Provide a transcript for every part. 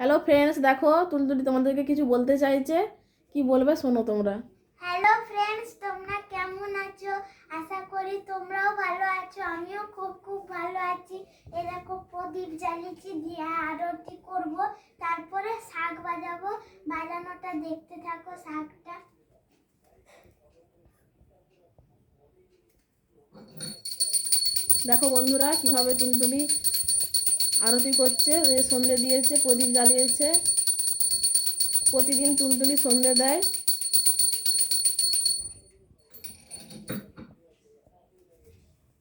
Hello friends দেখো তুলতুলি তোমাদেরকে কিছু বলতে চাইছে। কি বলবে শোনো তোমরা। হ্যালো ফ্রেন্ডস তোমরা কেমন আছো? আশা করি তোমরাও ভালো আছো আমিও খুব খুব ভালো আছি। এরকম প্রদীপ জ্বালিয়েছি দিয়ে আরতি করব তারপরে শাক বাজাবো। বাজানোটা দেখতে থাকো শাকটা। দেখো বন্ধুরা কীভাবে তুলতুলি আরতি করছে সন্ধে দিয়েছে প্রদীপ জ্বালিয়েছে। প্রতিদিন তুলতুলি সন্ধে দেয়।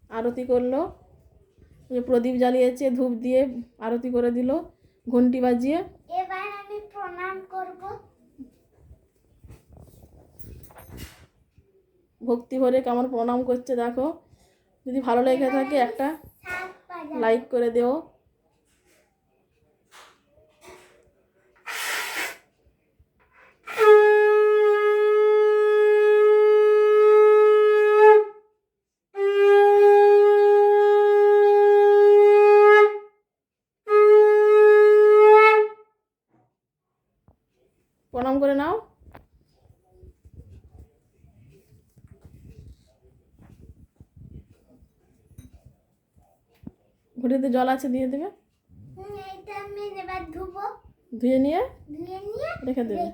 আরতি করল। প্রদীপ জ্বালিয়েছে ধূপ দিয়ে আরতি করে দিল ঘন্টি বাজিয়ে। এবার আমি প্রণাম করব। ভক্তি ভরে কেমন প্রণাম করছে দেখো। যদি ভালো লেগে থাকে একটা লাইক করে দেও। প্রণাম করে নাও। ঘটিতে জল আছে দিয়ে দেবে? ধুয়ে নিয়ে? রেখে দেবো।